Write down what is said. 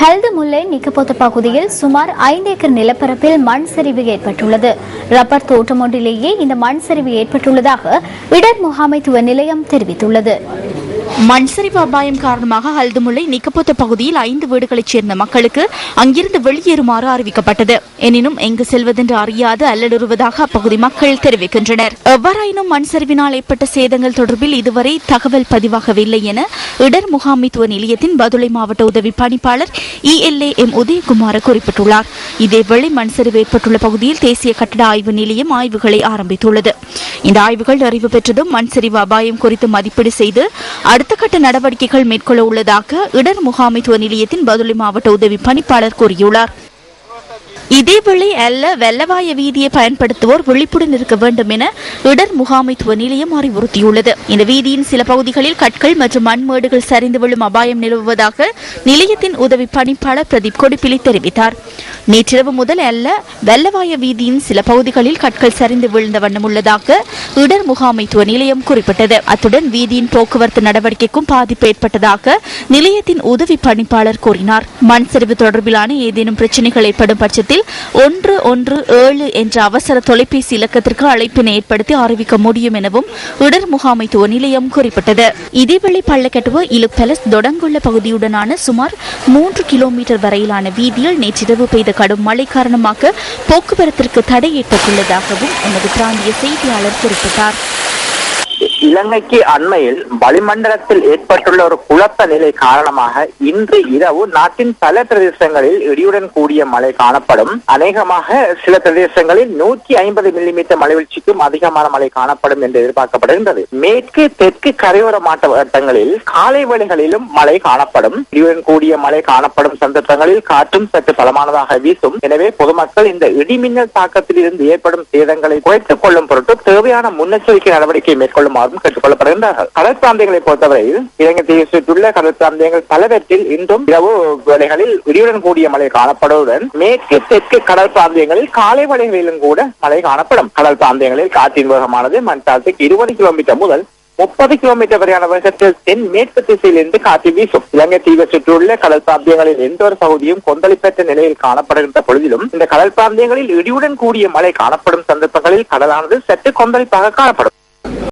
Health முல்லை நிக்கப்போத்த பகுதியில் சுமார் ஐந்து ஏக்கர் நிலப்பரப்பில் மண் சரிவு ஏற்பட்டுள்ளது. ரப்பர் தோட்டம் ஒன்றிலேயே இந்த மண் சரிவு ஏற்பட்டுள்ளதாக இடர் முகாமைத்துவ நிலையம் தெரிவித்துள்ளது. மண் சரிவு அபாயம் காரணமாக ஹல்துமுல்லை நிக்கப்பொத்த பகுதியில் ஐந்து வீடுகளைச் சேர்ந்த மக்களுக்கு அங்கிருந்து வெளியேறுமாறு அறிவிக்கப்பட்டது. எனினும் எங்கு செல்வதென்று அறியாது அல்லலுறுவதாக அப்பகுதி மக்கள் தெரிவிக்கின்றனர். எவ்வாறாயினும் மண் சரிவினால் ஏற்பட்ட சேதங்கள் தொடர்பில் இதுவரை தகவல் பதிவாகவில்லை என இடர் முகாமைத்துவ நிலையத்தின் பதுளை மாவட்ட உதவி பணிப்பாளர் இஎல்ஏ எம் உதயகுமார் குறிப்பிட்டுள்ளார். இதேவேளை மண் சரிவு ஏற்பட்டுள்ள பகுதியில் தேசிய கட்டட ஆய்வு நிலையம் ஆய்வுகளை ஆரம்பித்துள்ளது. இந்த ஆய்வுகள் நிறைவு பெற்றதும் மண் சரிவு அபாயம் குறித்து மதிப்பீடு செய்து அடுத்த கட்ட நடவடிக்கைகள் மேற்கொள்ள உள்ளதாக இடர் முகாமைத்துவ நிலையத்தின் பதுளை மாவட்ட உதவி பணிப்பாளர் கூறியுள்ளார். இதேவேளை அல்ல வெள்ளவாய வீதியை பயன்படுத்துவோர் விழிப்புடன் இருக்க வேண்டும் என இடர் முகாமைத்துவ நிலையம் அறிவுறுத்தியுள்ளது. இந்த வீதியின் சில பகுதிகளில் கற்கள் மற்றும் மண்மேடுகள் சரிந்து விழும் அபாயம் நிலவுவதாக நிலையத்தின் உதவி பணிப்பாளர் பிரதீப் கொடிப்பிலி தெரிவித்தார். நேற்றிரவு முதல் அல்ல வெள்ளவாய வீதியின் சில பகுதிகளில் கற்கள் சரிந்து விழுந்த வண்ணம் உள்ளதாக இடர் முகாமைத்துவ நிலையம் குறிப்பிட்டது. அத்துடன் வீதியின் போக்குவரத்து நடவடிக்கைக்கும் பாதிப்பு ஏற்பட்டதாக நிலையத்தின் உதவி பணிப்பாளர் கூறினார். மண் சரிவு தொடர்பிலான ஏதேனும் பிரச்சினைகள் ஏற்படும் பட்சத்தில் ஒன்று ஒன்று ஏழு என்ற அவசர தொலைபேசி இலக்கத்திற்கு அழைப்பினை ஏற்படுத்தி அறிவிக்க முடியும் எனவும் இடர் முகாமைத்துவ நிலையம் குறிப்பிட்டது. இதேவேளை பள்ளக்கட்டுவ இலுப்பலஸ் தொடங்குள்ள பகுதியுடனான சுமார் மூன்று கிலோமீட்டர் வரையிலான வீதியில் நேற்றிரவு பெய்த கடும் மழை காரணமாக போக்குவரத்திற்கு தடை ஏற்பட்டுள்ளதாகவும் எமது பிராந்திய செய்தியாளர் குறிப்பிட்டார். இலங்கைக்கு அண்மையில் வளிமண்டலத்தில் ஏற்பட்டுள்ள ஒரு குழப்ப நிலை காரணமாக இன்று இரவு நாட்டின் பல பிரதேசங்களில் இடியுடன் கூடிய மழை காணப்படும். அநேகமாக சில பிரதேசங்களில் நூற்றி ஐம்பது மில்லிமீட்டர் மழைவீழ்ச்சிக்கும் அதிகமான மழை காணப்படும் என்று எதிர்பார்க்கப்படுகின்றது. மேற்கு தெற்கு கரையோர மாவட்டங்களில் காலை வேளைகளிலும் மழை காணப்படும். இடியுடன் கூடிய மழை காணப்படும் சந்தர்ப்பங்களில் காற்றும் சற்று பலமானதாக வீசும். எனவே பொதுமக்கள் இந்த இடிமின்னல் தாக்கத்தில் இருந்து ஏற்படும் சேதங்களை குறைத்துக் கொள்ளும் பொருட்டு தேவையான முன்னெச்சரிக்கை நடவடிக்கை மேற்கொள்ளுமாறு கேட்டுக் கொள்ளப்படுகின்றார்கள் கடல் பிராந்தியங்களை பொறுத்தவரையில் இலங்கை தீவு சுற்றியுள்ள கடல் பிராந்தியங்கள் பலவற்றில் இன்றும் இரவு வேளைகளில் இடியுடன் கூடிய மழை காணப்படுவதுடன் மேற்கு தெற்கு கடல் பிராந்தியங்களில் காலை வழிகளிலும் கூட மழை காணப்படும். கடல் பிராந்தியங்களில் காற்றின் வேகமானது மணித்தாலத்துக்கு இருபது கிலோமீட்டர் முதல் முப்பது கிலோமீட்டர் வரையான வேகத்தில் தென் மேற்கு திசையிலிருந்து காற்று வீசும். இலங்கை தீவை சுற்றியுள்ள கடல் பிராந்தியங்களில் எந்த ஒரு பகுதியும் கொந்தளிப்பற்ற நிலையில் காணப்படுகின்ற பொழுதிலும் இந்த கடல் பிராந்தியங்களில் இடியுடன் கூடிய மழை காணப்படும் சந்தர்ப்பங்களில் கடலானது சற்று கொந்தளிப்பாக காணப்படும்.